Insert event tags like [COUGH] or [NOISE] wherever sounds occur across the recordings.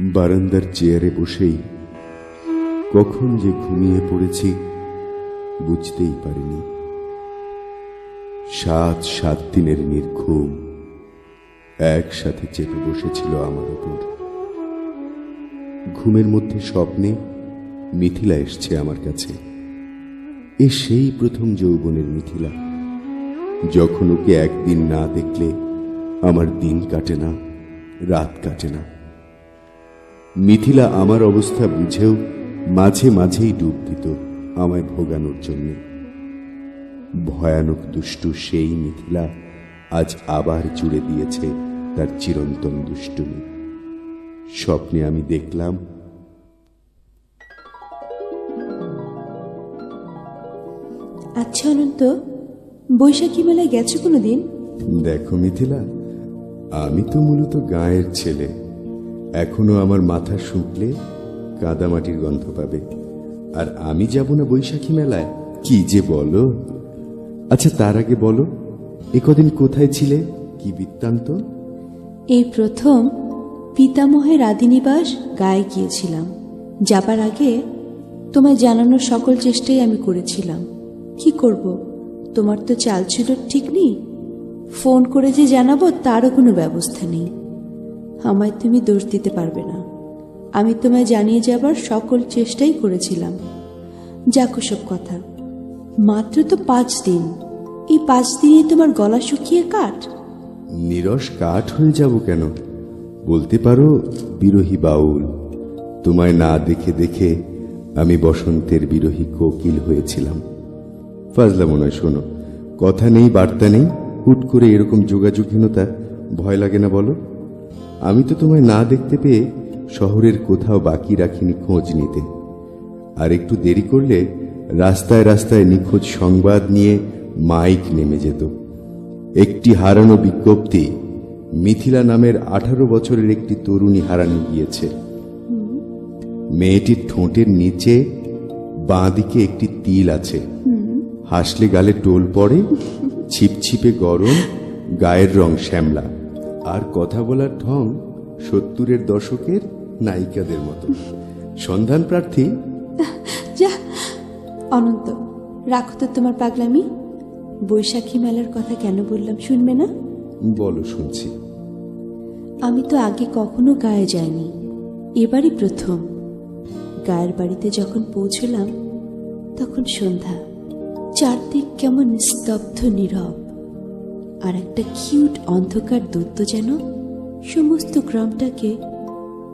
বারান্দার চেয়ারে বসেই কখন যে ঘুমিয়ে পড়েছি বুঝতেই পারিনি। সাত সাত দিনের নির্ঘুম একসাথে চেপে বসেছিল আমার উপর। ঘুমের মধ্যে স্বপ্নে মিথিলা এসছে আমার কাছে। এ সেই প্রথম যৌবনের মিথিলা। যখন ওকে একদিন না দেখলে আমার দিন কাটে না, রাত কাটে না। মিথিলা আমার অবস্থা বুঝেও মাঝে মাঝেই ডুব দিত আমায় ভোগানোর জন্য। ভয়ানক দুষ্টু সেই মিথিলা আজ আবার জুড়ে দিয়েছে তার চিরন্তন দুষ্টুমি। স্বপ্নে আমি দেখলাম আচ্ছা অনন্ত বৈশাখী মেলায় গেছো কোনোদিন? দেখো মিথিলা আমি তো মূলত গায়ের ছেলে। এখনও আমার মাথা শুকলে কাদামাটির গন্ধ পাবে। আর আমি যাব না বৈশাখী মেলায়? কি যে বলো। আচ্ছা তার আগে বলো, এ কদিন কোথায় ছিলে? কি বৃত্তান্ত? এই প্রথম পিতামহের আদিনিবাস গায়ে গিয়েছিলাম। যাবার আগে তোমায় জানানোর সকল চেষ্টাই আমি করেছিলাম। কি করব? তোমার তো চাল ছিল ঠিক নেই। ফোন করে যে জানাব, তারও কোনো ব্যবস্থা নেই। আমায় তুমি দোষ দিতে পারবে না। আমি তোমায় জানিয়ে যাবার সকল চেষ্টাই করেছিলাম। যাক সব কথা। মাত্র তো পাঁচ দিন। এই পাঁচ দিনে তোমার গলা শুকিয়ে কাট নিরস কাঠ হয়ে যাব কেন? বলতে পারো, বিরোহী বাউল। তোমায় না দেখে দেখে আমি বসন্তের বিরোহী কোকিল হয়েছিলাম। ফাজলা মনে শোনো। কথা নেই, বার্তা নেই। হুট করে এরকম যোগাযোগহীনতা ভয় লাগে না বলো? আমি তো তোমায় না দেখতে পেয়ে শহরের কোথাও বাকি রাখিনি খোঁজ নিতে। আর একটু দেরি করলে রাস্তায় রাস্তায় নিখোঁজ সংবাদ নিয়ে মাইক নেমে যেত। একটি হারানো বিজ্ঞপ্তি মিথিলা নামের আঠারো বছরের একটি তরুণী হারানো গিয়েছে। মেয়েটির ঠোঁটের নিচে বাঁ দিকে একটি তিল আছে। হাসলে গালে টোল পড়ে, ছিপছিপে গরম, গায়ের রং শ্যামলা। আর কথা বলার ঢং সত্তরের দশকের নায়িকাদের মতো। সন্ধান প্রার্থী? যা অনন্ত রাখো তো তোমার পাগলামি। বৈশাখী মেলার কথা কেন বললাম শুনবে না? বলো শুনছি। আমি তো আগে কখনো গায়ে যাইনি এবারই প্রথম। গায়ের বাড়িতে যখন পৌঁছলাম তখন সন্ধ্যা। চারদিক কেমন নিস্তব্ধ নীরব। আর একটা কিউট অন্ধকার দূত যেন সমস্ত গ্রামটাকে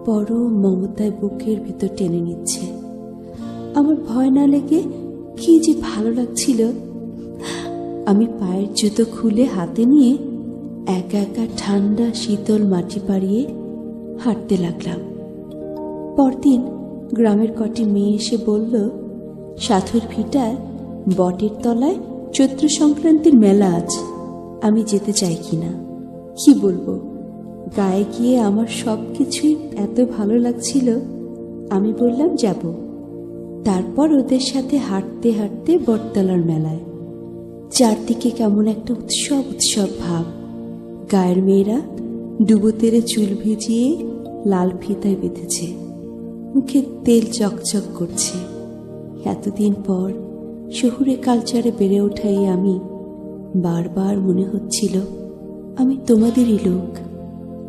বড় মমতায় বুকের ভেতর টেনে নিচ্ছে। আমার ভয় না লেগে কি যে ভালো লাগছিল, আমি পায়ের জুতো খুলে হাতে নিয়ে একা একা ঠান্ডা শীতল মাটি পাড়িয়ে হাঁটতে লাগলাম। পরদিন গ্রামের কটি মেয়ে এসে বলল সাথুর ভিটায় বটের তলায় চৈত্র সংক্রান্তির মেলা আছে। আমি যেতে চাই কি না কি বলব? গায়ে গিয়ে আমার সব কিছুই এত ভালো লাগছিল, আমি বললাম, যাব। তারপর ওদের সাথে হাঁটতে হাঁটতে বটতলার মেলায়। চারদিকে কেমন একটা উৎসব উৎসব ভাব। গায়ের মেয়েরা ডুবোতেরে চুল ভিজিয়ে লাল ফিতায় বেঁধেছে। মুখে তেল চকচক করছে। এতদিন পর শহুরে কালচারে বেড়ে ওঠাই আমি বারবার মনে হচ্ছিল, আমি তোমাদেরই লোক,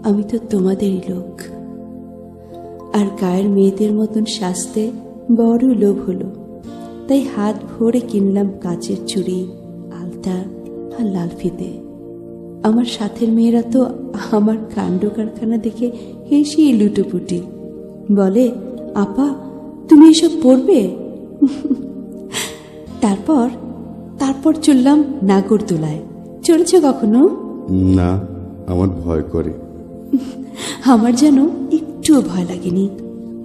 আমি তো তোমাদেরই লোক। আর গায়ের মেয়েদের মতন সাজতে বড় লোভ হলো। তাই হাত ভরে কিনলাম কাচের চুড়ি, আলতা আর লাল ফিতে। আমার সাথের মেয়েরা তো আমার কাণ্ড কারখানা দেখে হেসেই লুটোপুটি। বলে, আপা, তুমি এসব পড়বে তারপর তারপর চললাম নাগরদোলায়। চড়েছ কখনো? না আমার ভয় করে। [LAUGHS] আমার যেন একটুও ভয় লাগেনি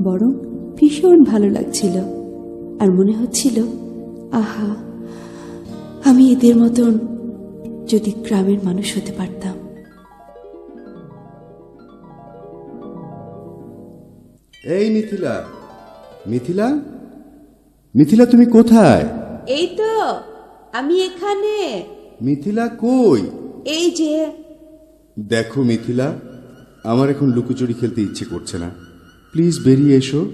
বরং ভীষণ ভালো লাগছিল আর মনে হচ্ছিল আহা আমি এদের মতন যদি গ্রামের মানুষ হতে পারতাম। এই মিথিলা মিথিলা? মিথিলা তুমি কোথায়? এই তো। আমি এখানে। মিথিলা কই? এই যে। দেখো মিথিলা আমার এখন লুকোচুরি খেলতে ইচ্ছে করছে না। প্লিজ বেরিয়ে এসো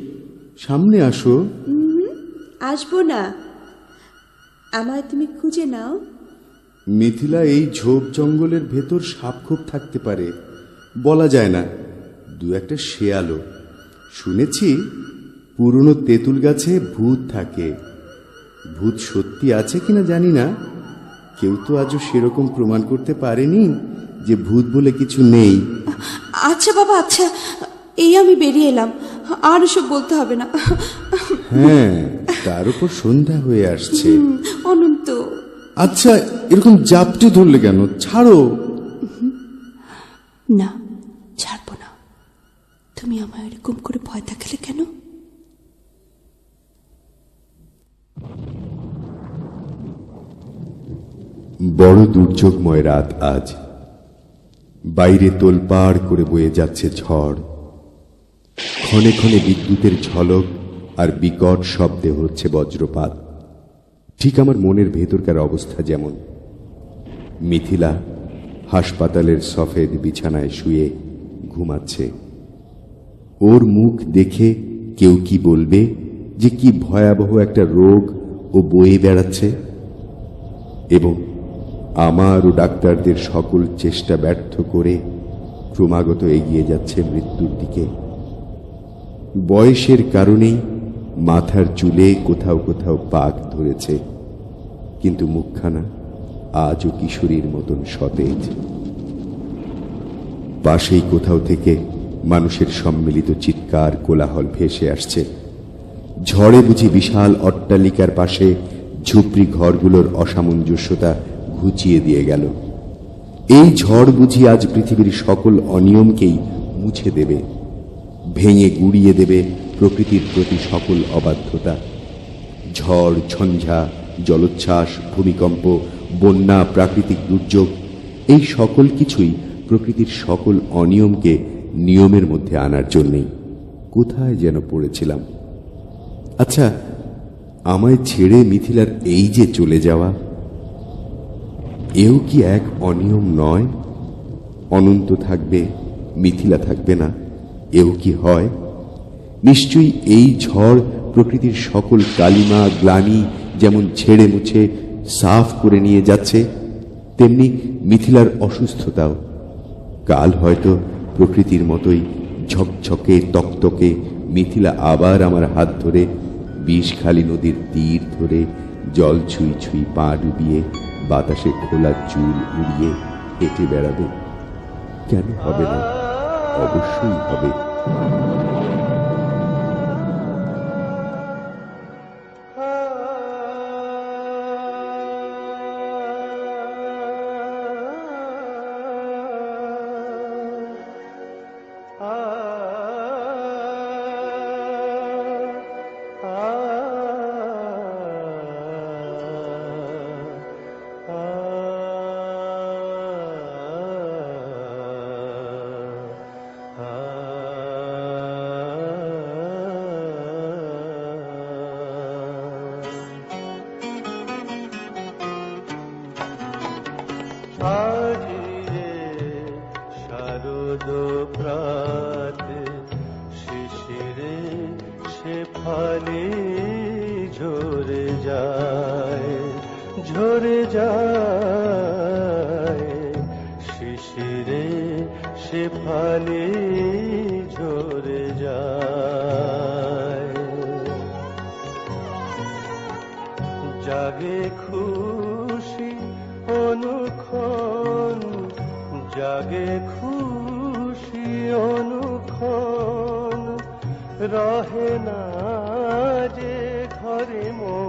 সামনে আসো। আসব না। আমায় তুমি খুঁজে নাও। মিথিলা এই ঝোপ জঙ্গলের ভেতর সাপ খুব থাকতে পারে। বলা যায় না দু একটা শেয়ালও। শুনেছি পুরনো তেঁতুল গাছে ভূত থাকে। ভূত সত্যি আছে কিনা জানি না। কেউ তো আজও সেরকম প্রমাণ করতে পারেনি যে ভূত বলে কিছু নেই। আচ্ছা বাবা আচ্ছা। এই আমি বেরিয়ে এলাম। আর ওসব বলতে হবে না। হ্যাঁ তার উপর সন্ধ্যা হয়ে আসছে। অনন্ত। আচ্ছা এরকম জাপটে ধরলে কেন? ছাড়ো। না ছাড়বো না। তুমি আমায় এরকম করে ভয় দেখালে কেন বড় দুর্যোগময় রাত আজ। বাইরে তোলপাড় করে বয়ে যাচ্ছে ঝড়। ক্ষণে ক্ষণে বিদ্যুতের ঝলক আর বিকট শব্দে হচ্ছে বজ্রপাত। ঠিক আমার মনের ভেতরকার অবস্থা যেমন। মিথিলা হাসপাতালের সফেদ বিছানায় শুয়ে ঘুমাচ্ছে। ওর মুখ দেখে কেউ কি বলবে যে কি ভয়াবহ একটা রোগ ও বয়ে বেড়াচ্ছে? এবং আমার ও ডাক্তারদের সকল চেষ্টা ব্যর্থ করে ক্রমাগত এগিয়ে যাচ্ছে মৃত্যুর দিকে। বয়সের কারণেই মাথার চুলে কোথাও কোথাও পাক ধরেছে, কিন্তু মুখখানা আজও কিশোরীর মতন সতেজ। পাশেই কোথাও থেকে মানুষের সম্মিলিত চিৎকার কোলাহল ভেসে আসছে। ঝড়ে বুঝি বিশাল অট্টালিকার পাশে ঝুপড়ি ঘরগুলোর অসামঞ্জস্যতা ঘুচিয়ে দিয়ে গেল। এই ঝড় বুঝি আজ পৃথিবীর সকল অনিয়মকেই মুছে দেবে। ভেঙে গুড়িয়ে দেবে প্রকৃতির প্রতি সকল অবাধ্যতা। ঝড়, ঝঞ্ঝা, জলোচ্ছ্বাস, ভূমিকম্প, বন্যা, প্রাকৃতিক দুর্যোগ, এই সকল কিছুই প্রকৃতির সকল অনিয়মকে নিয়মের মধ্যে আনার জন্যেই। কোথায় যেন পড়েছিলাম। আচ্ছা আমায় ছেড়ে মিথিলার এই যে চলে যাওয়া এও কি এক অনিয়ম নয়? অনন্ত থাকবে, মিথিলা থাকবে না, এও কি হয়? নিশ্চয়ই এই ঝড় প্রকৃতির সকল কালিমা গ্লানি যেমন ছেড়ে মুছে সাফ করে নিয়ে যাচ্ছে, তেমনি মিথিলার অসুস্থতাও। কাল হয়তো প্রকৃতির মতোই ঝকঝকে তকতকে মিথিলা আবার আমার হাত ধরে বিষখালী নদীর তীর ধরে জল ছুঁই ছুঁই পা ডুবিয়ে বাতাসে খোলা চুল উড়িয়ে হেঁটে বেড়াবে। কেন হবে না? অবশ্যই হবে। ঝরে যায়। শিশিরে সে ফালি ঝরে যায়। জাগে খুশি অনুক্ষণ, জাগে খুশি অনুক্ষণ। রহে না যে ঘরে মন।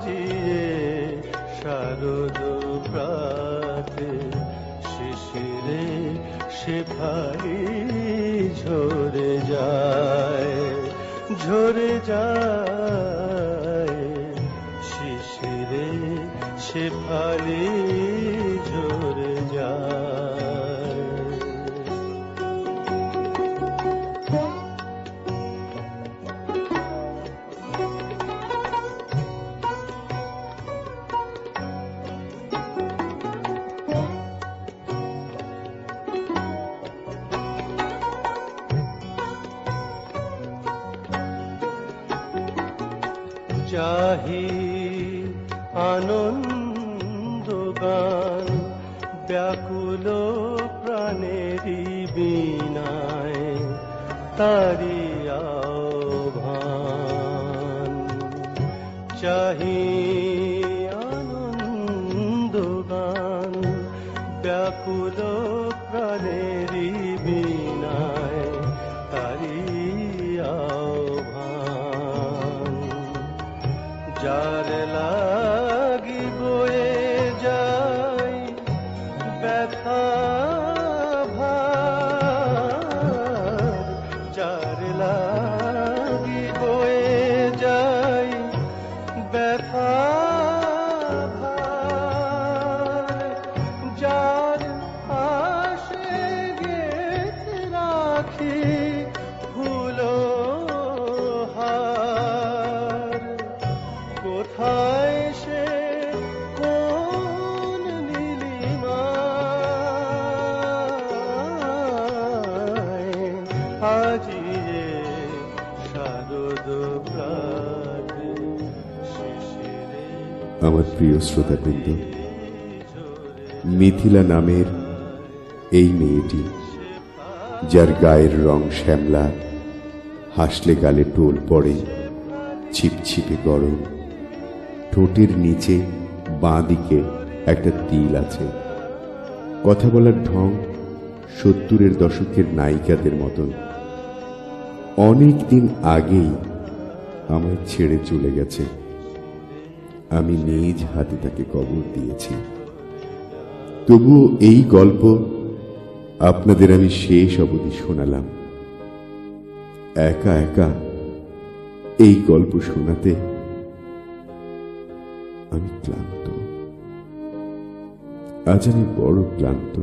আজিয়ে শারদ প্রাতে। শিশিরে শেফালি ঝরে যায় ঝরে যায়। শিশিরে শেফালি প্রাণেরই বিনায় তারি আহ্বান। চাহি আনন্দ গান, ব্যাকুল প্রাণেরই বিনায় তারি আহ্বান। যার লাগি বয়ে যাই ব্যথা শারদ আমার প্রিয় শ্রোতাবৃন্দ মিথিলা নামের এই মেয়েটি যার গায়ের রং শ্যামলা হাসলে গালে টোল পড়ে ছিপছিপে গরম ঠোঁটের নিচে বাঁ দিকে একটা তিল আছে। কথা বলার ঢং সত্তরের দশকের নায়িকাদের মতন। অনেক দিন আগেই আমায় ছেড়ে চলে গেছে। আমি নিজ হাতে তাকে কবর দিয়েছি। তবুও এই গল্প আপনাদের আমি শেষ অবধি শোনালাম। একা একা এই গল্প শোনাতে আমি ক্লান্ত। আজ আমি বড় ক্লান্ত।